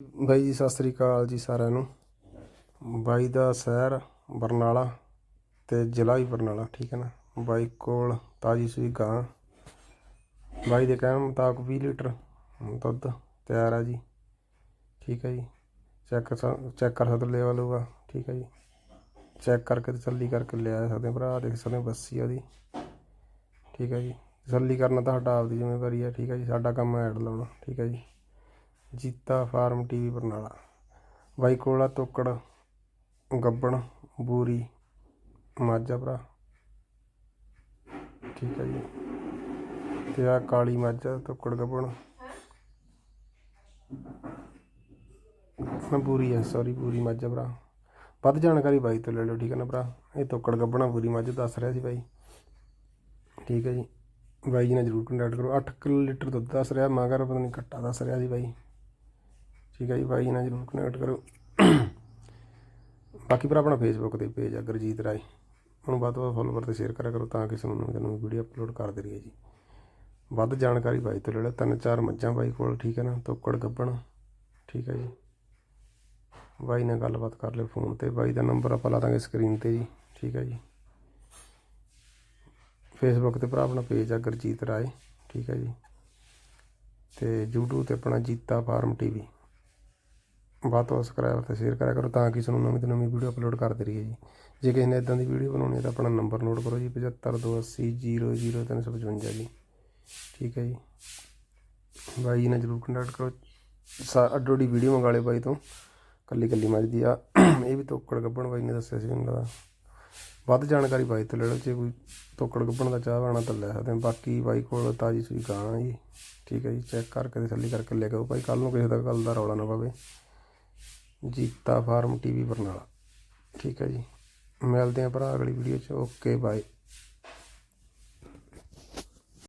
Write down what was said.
ਬਾਈ ਜੀ, ਸਤਿ ਸ੍ਰੀ ਅਕਾਲ ਜੀ ਸਾਰਿਆਂ ਨੂੰ। ਬਾਈ ਦਾ ਸ਼ਹਿਰ ਬਰਨਾਲਾ ਤੇ ਜ਼ਿਲ੍ਹਾ ਵੀ ਬਰਨਾਲਾ, ਠੀਕ ਹੈ ਨਾ? ਬਾਈ ਕੋਲ ਤਾਜੀ ਸੂਈ ਗਾਂ ਬਾਈ ਦੇ ਕਹਿਣ ਮੁਤਾਬਕ 20 ਲੀਟਰ ਦੁੱਧ ਤਿਆਰ ਆ ਜੀ। ਠੀਕ ਹੈ ਜੀ। ਚੈੱਕ ਚੈੱਕ ਕਰ ਸਕਦੇ ਲੈਵਲ ਹੋਊਗਾ ਠੀਕ ਹੈ ਜੀ। ਚੈੱਕ ਕਰਕੇ ਤਸੱਲੀ ਕਰਕੇ ਲਿਆ ਸਕਦੇ ਭਰਾ, ਦੇਖ ਸਕਦੇ ਬੱਸੀ ਉਹਦੀ। ਠੀਕ ਹੈ ਜੀ। ਤਸੱਲੀ ਕਰਨਾ ਤੁਹਾਡਾ ਆਪਦੀ ਜ਼ਿੰਮੇਵਾਰੀ ਹੈ ਠੀਕ ਹੈ ਜੀ। ਸਾਡਾ ਕੰਮ ਐਡ ਲਾਉਣਾ, ਠੀਕ ਹੈ ਜੀ। Jeeta farm TV Barnala. ਬਾਈ ਕੋਲਾ ਤੋਕੜ, ਗੱਬਣ, ਬੂਰੀ, ਮਾਝਾ ਭਰਾ। ਠੀਕ ਹੈ ਜੀ। ਤੇ ਆ ਕਾਲੀ ਮਾਝਾ, ਤੋਕੜ, ਗੱਬਣ। ਨਾ ਬੂਰੀ ਹੈ ਸੌਰੀ ਬੂਰੀ ਮਾਝਾ ਭਰਾ। ਵੱਧ ਜਾਣਕਾਰੀ ਬਾਈ ਤੋਂ ਲੈ ਲਓ, ਠੀਕ ਹੈ ਨਾ ਭਰਾ? ਇਹ ਤੋਕੜ, ਗੱਬਣਾ, ਬੂਰੀ, ਮਾਝਾ ਦੱਸ ਰਿਹਾ ਸੀ ਬਾਈ। ਠੀਕ ਹੈ ਜੀ। ਬਾਈ ਜੀ ਨਾਲ ਜਰੂਰ ਕੰਟੈਕਟ ਕਰੋ। 8 ਕਿਲੋ ਲੀਟਰ ਦੁੱਧ ਦੱਸ ਰਿਹਾ ਮਗਰ ਪਤਾ ਨਹੀਂ ਘੱਟਾ ਦੱਸ ਰਿਹਾ ਜੀ ਬਾਈ। ਠੀਕ ਹੈ ਜੀ, ਬਾਈ ਨਾਲ ਜਰੂਰ ਕਨੈਕਟ ਕਰੋ। ਬਾਕੀ ਭਰਾ ਆਪਣਾ ਫੇਸਬੁੱਕ ਤੇ ਪੇਜ ਆ, ਗੁਰਜੀਤ ਰਾਏ। ਉਹਨੂੰ ਵੱਧ ਤੋਂ ਵੱਧ ਫੋਲੋਵਰ ਤੇ ਸ਼ੇਅਰ ਕਰਿਆ ਕਰੋ ਤਾਂ ਕਿ ਸਾਨੂੰ ਨਵੀਂ ਨਵੀਂ ਵੀਡੀਓ ਅਪਲੋਡ ਕਰਦੇ ਰਹੀਏ ਜੀ। ਵੱਧ ਜਾਣਕਾਰੀ ਬਾਈ ਤੋਂ ਲੈ ਲਓ। ਤਿੰਨ ਚਾਰ ਮੱਝਾਂ ਬਾਈ ਕੋਲ, ਠੀਕ ਹੈ ਨਾ? ਤੋਕੜ ਗੱਬਣ ਠੀਕ ਹੈ ਜੀ। ਬਾਈ ਨਾਲ ਗੱਲਬਾਤ ਕਰ ਲਿਓ ਫੋਨ ਤੇ। ਬਾਈ ਦਾ ਨੰਬਰ ਆਪਾਂ ਲਾ ਦਾਂਗੇ ਸਕਰੀਨ ਤੇ ਜੀ, ਠੀਕ ਹੈ ਜੀ। ਫੇਸਬੁੱਕ ਤੇ ਭਰਾ ਆਪਣਾ ਪੇਜ ਆ, ਗੁਰਜੀਤ ਰਾਏ, ਠੀਕ ਹੈ ਜੀ। ਤੇ YouTube ਤੇ ਆਪਣਾ ਜੀਤਾ ਫਾਰਮ ਟੀਵੀ ਵੱਧ ਤੋਂ ਸਬਸਕ੍ਰਾਈਬ ਅਤੇ ਸ਼ੇਅਰ ਕਰਿਆ ਕਰੋ ਤਾਂ ਕਿ ਤੁਹਾਨੂੰ ਨਵੀਂ ਤੋਂ ਨਵੀਂ ਵੀਡੀਓ ਅਪਲੋਡ ਕਰਦੇ ਰਹੀਏ ਜੀ। ਜੇ ਕਿਸੇ ਨੇ ਇਦਾਂ ਦੀ ਵੀਡੀਓ ਬਣਾਉਣੀ ਹੈ ਤਾਂ ਆਪਣਾ ਨੰਬਰ ਨੋਟ ਕਰੋ ਜੀ 7528000355 ਜੀ। ਠੀਕ ਹੈ ਜੀ। ਬਾਈ ਜੀ ਨਾਲ ਜਰੂਰ ਕੰਟੈਕਟ ਕਰੋ। ਸਾ ਅੱਡੋ ਅੱਡੀ ਵੀਡੀਓ ਮੰਗਾ ਲਿਓ ਬਾਈ ਤੋਂ। ਕੱਲੀ ਕੱਲੀ ਮੱਝਦੀ ਆ। ਇਹ ਵੀ ਤੋਕੜ ਗੱਬਣ ਬਾਈ ਨੇ ਦੱਸਿਆ ਸੀ ਮੈਨੂੰ ਲੱਗਦਾ। ਵੱਧ ਜਾਣਕਾਰੀ ਬਾਈ ਤੋਂ ਲੈ ਲਓ, ਜੇ ਕੋਈ ਤੋਕੜ ਗੱਬਣ ਦਾ ਚਾਹ ਵਾਣਾ ਤਾਂ ਲੈ ਸਕਦੇ ਹੋ। ਬਾਕੀ ਬਾਈ ਕੋਲ ਤਾਜੀ ਸੂਈ ਗਾਂ ਜੀ। ਠੀਕ ਹੈ ਜੀ ਚੈੱਕ ਕਰਕੇ ਤਸੱਲੀ ਕਰਕੇ ਲੈ ਕੇ ਆਓ। ਭਾਈ ਕੱਲ ਨੂੰ ਕਿਸੇ ਦਾ ਗੱਲ ਦਾ ਰੌਲਾ ਨਾ ਪਵੇ। Jeeta farm TV Barnala. ਠੀਕ ਹੈ ਜੀ। ਮਿਲਦੇ ਹਾਂ ਭਰਾ ਅਗਲੀ ਵੀਡੀਓ 'ਚ। Okay bye